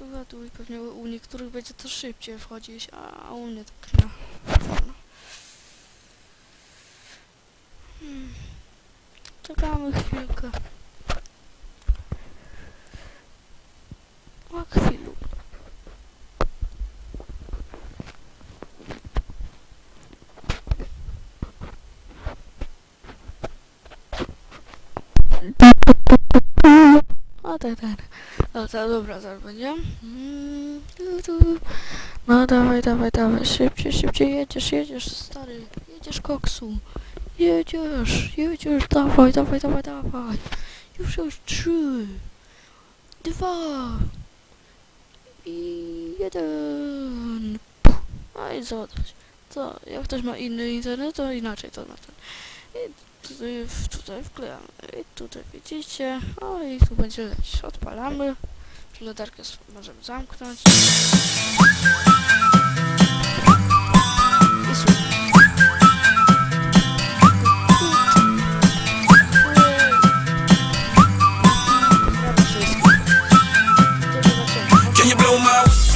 ładuj, ładuj. Pewnie u niektórych będzie to szybciej wchodzić, a u mnie tak na. Hmm. Czekamy chwilkę. A chwilu. A tak, tak. No to dobra, zaraz będzie. Mm. No dawaj, dawaj, dawaj. Szybciej, szybciej jedziesz, jedziesz, stary. Jedziesz koksu. Jedziesz, jedziesz, dawaj, dawaj, dawaj, dawaj. Już, już, trzy, dwa i jeden. No i co? Co? Jak ktoś ma inny internet, to inaczej to na ten. I tutaj, tutaj wklejamy. I tutaj widzicie. O i tu będzie lecieć. Odpalamy. Lodarkę możemy zamknąć. I słuchaj. Can you blow my